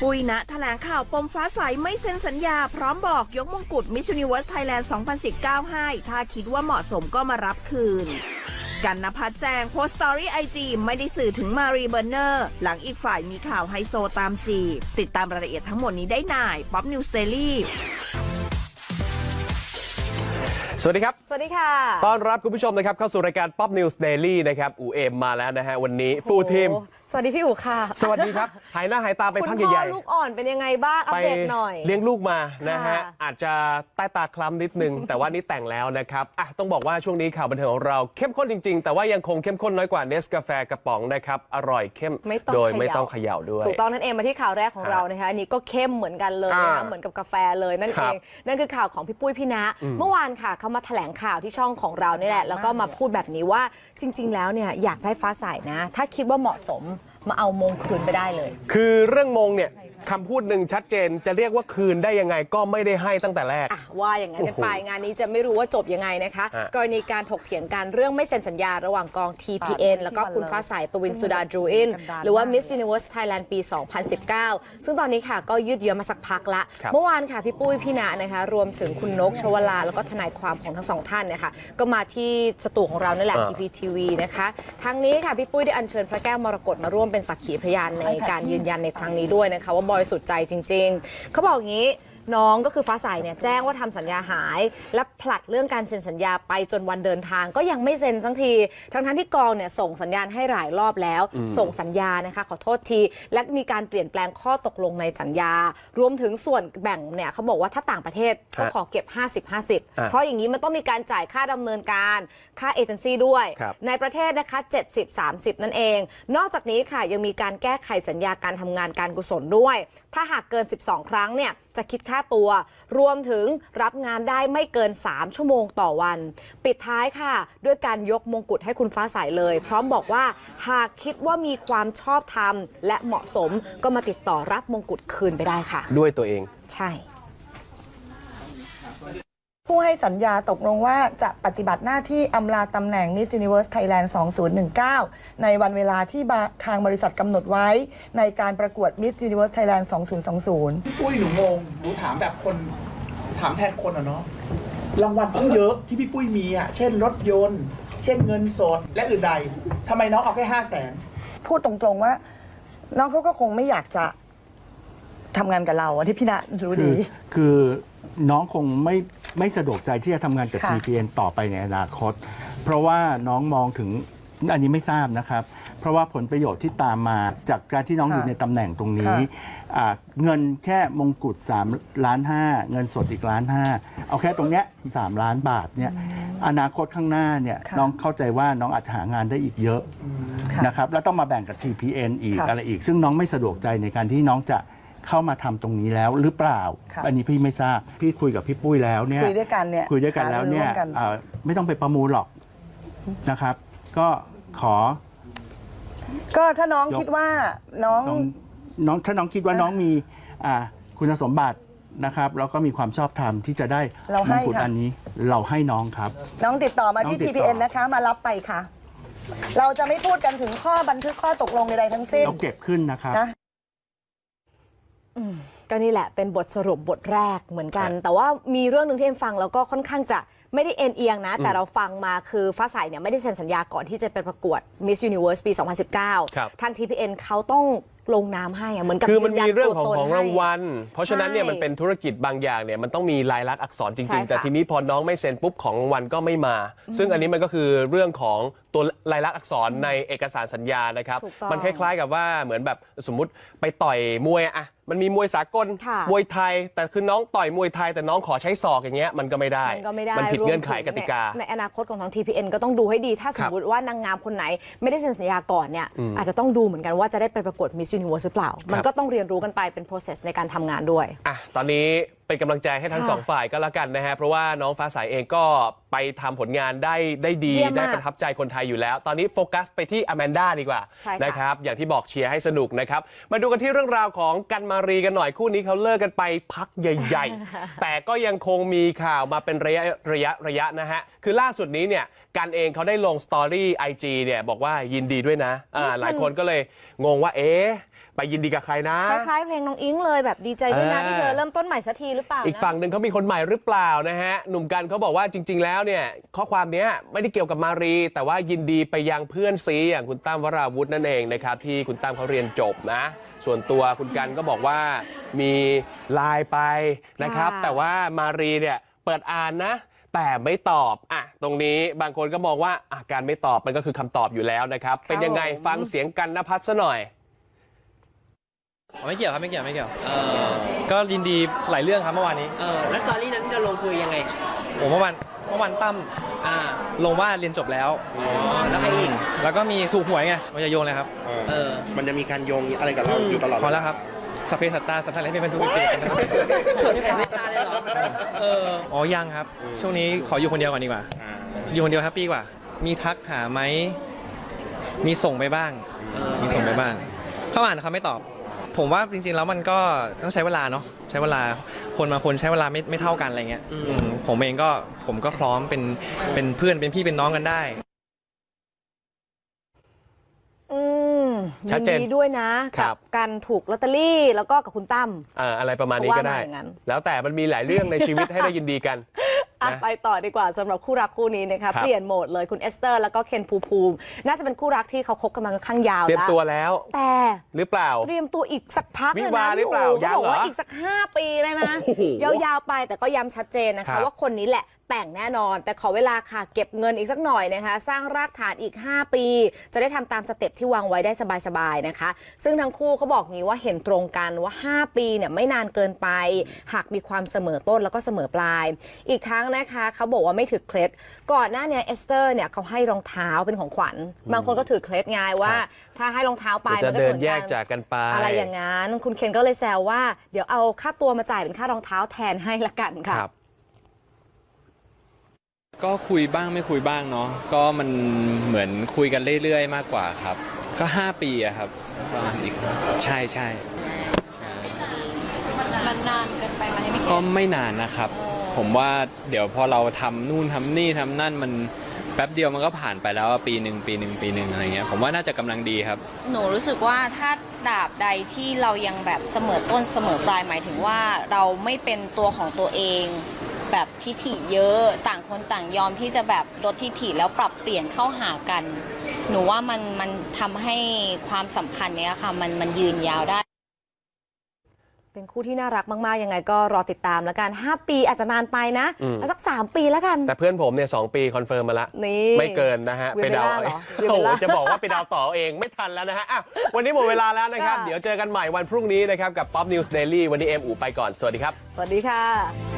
ปุ้ยณแถลงข่าวปมฟ้าใสไม่เซ็นสัญญา พร้อมบอกยกมงกุฎ Miss Universe Thailand 2019 ให้ ถ้าคิดว่าเหมาะสมก็มารับคืนกันนภัทรแจงโพสต์สตอรี่ไอจีไม่ได้สื่อถึงมารีเบอร์เนอร์ หลังอีกฝ่ายมีข่าวไฮโซตามจีบ ติดตามรายละเอียดทั้งหมดนี้ได้ในป๊อปนิวสเตอรี่สวัสดีครับ สวัสดีค่ะ ต้อนรับคุณผู้ชมนะครับเข้าสู่รายการ Pop News Daily นะครับ อูเอมมาแล้วนะฮะวันนี้ฟูลทีมโอ้ สวัสดีพี่อู๋ค่ะสวัสดีครับ หายหน้าหายตาไปคุณพักพ่อใหญ่ลูกอ่อนเป็นยังไงบ้าง อัไปปเดตหน่อย เลี้ยงลูกมานะฮะ ค่ะอาจจะใต้ตาคล้ำนิดนึง แต่ว่านี่แต่งแล้วนะครับอะต้องบอกว่าช่วงนี้ข่าวบันเทิงของเราเข้มข้นจริง ๆ แต่ว่ายังคงเข้มข้นน้อยกว่าเนสกาแฟกระป๋องนะครับ อร่อยเข้ม ไม่ต้องโดยเขย่า ไม่ต้องเขย่าด้วย ถูกต้องนั่นเองมาที่ข่าวแรกของครับเรานะคะอันนี้ก็เข้มเหมือนกันเลยนะอ่าคะเหมือนกับกาแฟเลยนั่นคเอรับงนั่นคือข่าวของพี่ปุ้ยพี่นะเมื่อวานค่ะเขามาแถลงข่าวที่ช่องของเรานี่แหละ แล้วก็มาพูดแบบนี้ว่าจริง ๆ แล้วเนี่ยอยากจะให้ฟ้าใสนะ ถ้าคิดว่าเหมาะสม มาเอามงคืนไปได้เลย คือเรื่องมงเนี่ย คำพูดหนึ่งชัดเจนจะเรียกว่าคืนได้ยังไงก็ไม่ได้ให้ตั้งแต่แรก อะว่าอย่างนั้นกันไปโอ้โหงานนี้จะไม่รู้ว่าจบยังไงนะคะ ฮะ กรณีการถกเถียงกันเรื่องไม่เซ็นสัญญาระหว่างกอง TPN แล้วก็คุณฟ้าใสปวินสุดาดรูอิน หรือว่า Miss Universe Thailand ปี 2019 ซึ่งตอนนี้ค่ะก็ยืดเยื้อมาสักพักละ ครับ เมื่อวานค่ะพี่ปุ้ยพี่นานะคะรวมถึงคุณนกชวลา แล้วก็ทนายความของทั้งสองท่านเนี่ยค่ะก็มาที่สตูของเรานั่นแหละอ่า PPTV นะคะทั้งนี้ค่ะพี่ปุ้ยได้อัญเชิญพระแก้วมรกตมาร่วมเป็นสักขีพยานในการยืนยันในครั้งนี้ด้วยนะคะว่าบอยสุดใจจริง ๆ เขาบอกอย่างนี้ น้องก็คือฟ้าใสเนี่ยแจ้งว่าทำสัญญาหาย และผลัดเรื่องการเซ็นสัญญาไปจนวันเดินทางก็ยังไม่เซ็นสักที ทั้งทั้งๆที่กองเนี่ยส่งสัญญาณให้หลายรอบแล้ว ส่งสัญญานะคะขอโทษที และมีการเปลี่ยนแปลงข้อตกลงในสัญญา รวมถึงส่วนแบ่งเนี่ยเขาบอกว่าถ้าต่างประเทศก็ขอเก็บ 50-50อะเพราะอย่างนี้มันต้องมีการจ่ายค่าดำเนินการค่าเอเจนซี่ด้วยครับในประเทศนะคะ70-30 นั่นเอง นอกจากนี้ค่ะยังมีการแก้ไขสัญญาการทำงานการกุศลด้วย ถ้าหากเกิน 12 ครั้งเนี่ยจะคิดค่าตัว รวมถึงรับงานได้ไม่เกิน 3 ชั่วโมงต่อวัน ปิดท้ายค่ะ ด้วยการยกมงกุฎให้คุณฟ้าใสเลย พร้อมบอกว่าหากคิดว่ามีความชอบธรรมและเหมาะสมก็มาติดต่อรับมงกุฎคืนไปได้ค่ะ ด้วยตัวเอง ใช่ ผู้ให้สัญญาตกลงว่าจะปฏิบัติหน้าที่อำลาตำแหน่ง Miss Universe Thailand 2019 ในวันเวลาที่บาทางบริษัทกำหนดไว้ ในการประกวด Miss Universe Thailand 2020พี่ปุ้ยหนูงงหนูถามแบบคนถามแทนคนอะเนาะรางวัลตั้งเยอะที่พี่ปุ้ยมีอะเช่นรถยนต์ เช่นเงินสดและอื่นใดทำไมน้องเอาแค่ห้าแสนพูดตรงๆว่า น้องเขาก็คงไม่อยากจะทำงานกับเราอันที่พี่ณรู้คืดีอคือน้องคงไม่ ไม่สะดวกใจที่จะทำงานกับ ค่ะ TPN ต่อไปในอนาคต เพราะว่าน้องมองถึงอันนี้ไม่ทราบนะครับ เพราะว่าผลประโยชน์ที่ตามมาจากการที่น้องอยู่ในตำแหน่งตรงนี้อ่าเงินแค่มงกุฎ3ล้านห้าเงินสดอีกล้านห้าเอาแค่ตรงเนี้ย3ล้านบาทเนี่ยอนาคตข้างหน้าเนี่ยค่ะ น้องเข้าใจว่าน้องอาจจะหางานได้อีกเยอะ ค่ะ นะครับแล้วต้องมาแบ่งกับ TPN อีกค่ะ อะไรอีก ซึ่งน้องไม่สะดวกใจในการที่น้องจะ เข้ามาทำตรงนี้แล้วหรือเปล่า ค่ะ อันนี้พี่ไม่ทราบพี่คุยกับพี่ปุ้ยแล้วเนี่ย คุยด้วยกันเนี่ยคุยด้วยกันแล้วเนี่ยหารือร่วมกันเอ่อไม่ต้องไปประมูลหรอกนะครับ ก็ขอ ก็ถ้าน้องยก คิดว่าน้อง น้องน้องถ้าน้องคิดว่าน้องมีอ่าคุณสมบัตินะครับแล้วก็มีความชอบธรรมที่จะได้เรามให้งกุฎค่ะ อันนี้เราให้น้องครับ น้องติดต่อมาที่ น้องติดต่อ TPN นะคะ มารับไปค่ะ เราจะไม่พูดกันถึงข้อบันทึกข้อตกลงใดๆทั้งสิ้นเราเก็บขึ้นนะครับ นะ ก็นี่แหละเป็นบทสรุปบทแรกเหมือนกันครับแต่ว่ามีเรื่องหนึ่งที่เอ็มฟังแล้วก็ค่อนข้างจะไม่ได้เอ็นเอียงนะ แต่เราฟังมาคือฟ้าใสเนี่ยไม่ได้เซ็นสัญญาก่อนที่จะไปประกวด Miss Universe ปี 2019ครับทาง TPN เขาต้องลงน้ำให้อะเหมือนกับคือมันยืยัมีเรื่องของตัวตนของให้รางวัล เพราะฉะนั้นเนี่ยใช่มันเป็นธุรกิจบางอย่างเนี่ยมันต้องมีลายลักษณ์อักษรจใช่ริงๆค่ะแต่ทีนี้พอน้องไม่เซ็นปุ๊บของรางวัลก็ไม่มา ซึ่งอันนี้มันก็คือเรื่องของตัวลายลักษณ์อักษรในเอกสารสัญญานะครับถูกต้องมันคล้าย ๆ กับว่าเหมือนแบบสมมุติไปต่อยมวยอะ มันมีมวยสากล ค่ะมวยไทย แต่คือน้องต่อยมวยไทย แต่น้องขอใช้ศอกอย่างเงี้ยมันก็ไม่ได้ มันก็ไม่ได้มันผิดรวเงื่อนไขถึกติกาในในอนาคตของทาง TPN ก็ต้องดูให้ดีถ้าสมมติว่านางงามคนไหน ไม่ได้เซ็นสัญญาก่อนเนี่ยอาจจะต้องดูเหมือนกันว่าจะได้ไปประกวด Miss Universe หรือเปล่า มันก็ต้องเรียนรู้กันไปเป็น process ในการทำงานด้วย อะตอนนี้ เป็นกำลังใจให้ทั้งค่ะสองฝ่ายก็แล้วกันนะฮะ เพราะว่าน้องฟ้าใสเองก็ไปทำผลงานได้ได้ดี เยี่ยมมากได้ประทับใจคนไทยอยู่แล้ว ตอนนี้โฟกัสไปที่อแมนด้าดีกว่าใช่ค่ะ นะครับ อย่างที่บอกเชียร์ให้สนุกนะครับ มาดูกันที่เรื่องราวของกันมารีกันหน่อยคู่นี้เขาเลิกกันไปพักใหญ่ ๆ แต่ก็ยังคงมีข่าวมาเป็นระยะระยะระยะนะฮะ คือล่าสุดนี้เนี่ยกันเองเขาได้ลงสตอรี่ไอจีเนี่ยบอกว่ายินดีด้วยนะอ่าหลายคนก็เลยงงว่าเอ๊ะ ไปยินดีกับใครนะ คล้ายๆเพลงน้องอิงเลยแบบดีใจด้วยนะเออที่เธอเริ่มต้นใหม่สักทีหรือเปล่าอีกนะ ฝั่งหนึ่งเขามีคนใหม่หรือเปล่านะฮะ หนุ่มกันเขาบอกว่าจริง ๆ แล้วเนี่ย ข้อความเนี้ยไม่ได้เกี่ยวกับมารี แต่ว่ายินดีไปยังเพื่อนซีอย่างคุณตั้มวราวุธนั่นเองนะครับ ที่คุณตั้มเขาเรียนจบนะ ส่วนตัวคุณกันก็บอกว่ามีไลน์ไปนะครับ ค่ะ แต่ว่ามารีเนี่ยเปิดอ่านนะ แต่ไม่ตอบอะตรงนี้บางคนก็มองว่าอะการไม่ตอบมันก็คือคำตอบอยู่แล้วนะครับ เป็นยังไงฟังเสียงกันนภัสซะหน่อย อ๋อไม่เกี่ยวครับไม่เกี่ยวไม่เกี่ยวก็ยินดีหลายเรื่องครับเมื่อวานนี้เออแล้วสตอรี่นั้นที่เราลงคือยังไง โอ้เมื่อวานเมื่อวานตั้มอ่า ลงว่าเรียนจบแล้ว อ๋อ แล้วใครอีก แล้วก็มีถูกหวยไงมันจะโยงเลยครับ เออ มันจะมีการโยงอะไรกับเราอยู่ตลอดพอแล้วครับสพเพสัตตาสัตว์อะไรไม่เป็นทุกข์เกิดนะครับส่วนที่แผ่เมตตาเลยเหรอ เออ อ๋อยังครับ ช่วงนี้ขออยู่คนเดียวก่อนดีกว่าอ่าอยู่คนเดียวแฮปปี้กว่า มีทักหาไหม มีส่งไปบ้างเออมีส่งไปบ้าง เขาอ่านเขาไม่ตอบ ผมว่าจริงๆแล้วมันก็ต้องใช้เวลาเนาะใช้เวลาคนบางคนใช้เวลาไม่ไม่เท่ากันอะไรเงี้ยอืมผมเองก็ผมก็พร้อมเป็นเป็นเพื่อนเป็นพี่เป็นน้องกันได้ อืมชัยิดนเจนดีด้วยนะ ครักับการถูกลอตเตอรี่ แล้วก็กับคุณตั้ม อ่าอะไรประมาณนี้ก็ได้ เขาว่ามาอย่างนั้น แล้วแต่มันมีหลายเรื่องในชีวิตให้ได้ยินดีกัน อะนะ ไปต่อดีกว่าสำหรับคู่รักคู่นี้นะคะครับเปลี่ยนโหมดเลยคุณเอสเตอร์แล้วก็เคนภูมิภูมิ น่าจะเป็นคู่รักที่เขาคบกันมาค่อนข้างยาวเตรียมแล้วตัวแล้ว แต่หรือเปล่า เตรียมตัวอีกสักพักเลยวินะวาห์หรือเปล่าพี่ยังเขาบอกว่าเหรออีอีกสัก 5 ปีเลยนะ โอ้โหยาวๆไปแต่ก็ย้ำชัดเจนนะครัคะ บว่าคนนี้แหละ แต่งแน่นอน แต่ขอเวลาค่ะเก็บเงินอีกสักหน่อยนะคะ สร้างรากฐานอีก 5 ปี จะได้ทำตามสเต็ปที่วางไว้ได้สบายๆนะคะ ซึ่งทั้งคู่เขาบอกงี้ว่าเห็นตรงกันว่า 5 ปีเนี่ยไม่นานเกินไป หากมีความเสมอต้นแล้วก็เสมอปลาย อีกทั้งนะคะเขาบอกว่าไม่ถือเคล็ดก่อนหน้าเนี้เอสเตอร์เนี่ยเขาให้รองเท้าเป็นของขวัญ บางคนก็ถือเคล็ดไงว่า ถ้าให้รองเท้าไปเดี๋ยวมัจะนก็เดิจะนหมือแยกจากกันไปอะไรอย่างนั้นคุณเคนก็เลยแซวว่า เดี๋ยวเอาค่าตัวมาจ่ายเป็นค่ารองเท้าแทนให้ละกันค่ะครับ ก็คุยบ้างไม่คุยบ้างเนาะก็มันเหมือนคุยกันเรื่อยๆ มากกว่าครับ ก็ 5 ปีอะครับประมาณนี้ครับใช่ใช่ใช่มันนานเกินไปไหมไม่ก็เก็ตไม่นานนะครับ ผมว่าเดี๋ยวพอเราทำนู่นทำนี่ทำนั่นมันแป๊บเดียวมันก็ผ่านไปแล้วอะปีหนึ่งปีหนึ่งปีหนึ่งอะไรเงี้ยผมว่าน่าจะกำลังดีครับ หนูรู้สึกว่าถ้าดาบใดที่เรายังแบบเสมอต้นเสมอปลายหมายถึงว่าเราไม่เป็นตัวของตัวเอง แบบทิฐิเยอะต่างคนต่างยอมที่จะแบบลดทิฐิแล้วปรับเปลี่ยนเข้าหากัน หนูว่ามันมันทำให้ความสัมพันธ์เนี้ยค่ะมันมันยืนยาวได้เป็นคู่ที่น่ารักมาก ๆ ยังไงก็รอติดตามแล้วกัน 5 ปีอาจจะนานไปนะอืมเอาสัก 3 ปีแล้วกัน แต่เพื่อนผมเนี่ยสองปีคอนเฟิร์มมาละนี่ไม่เกินนะฮะไปเดาล่าเหรอเวโอ้โหจะบอกว่าไปเดาต่อเองไม่ทันแล้วนะฮะวันนี้หมดเวลาแล้วนะครับ เดี๋ยวเจอกันใหม่วันพรุ่งนี้นะครับ กับ Pop News Daily วันนี้เอ็มอูไปก่อน สวัสดีครับ สวัสดีค่ะ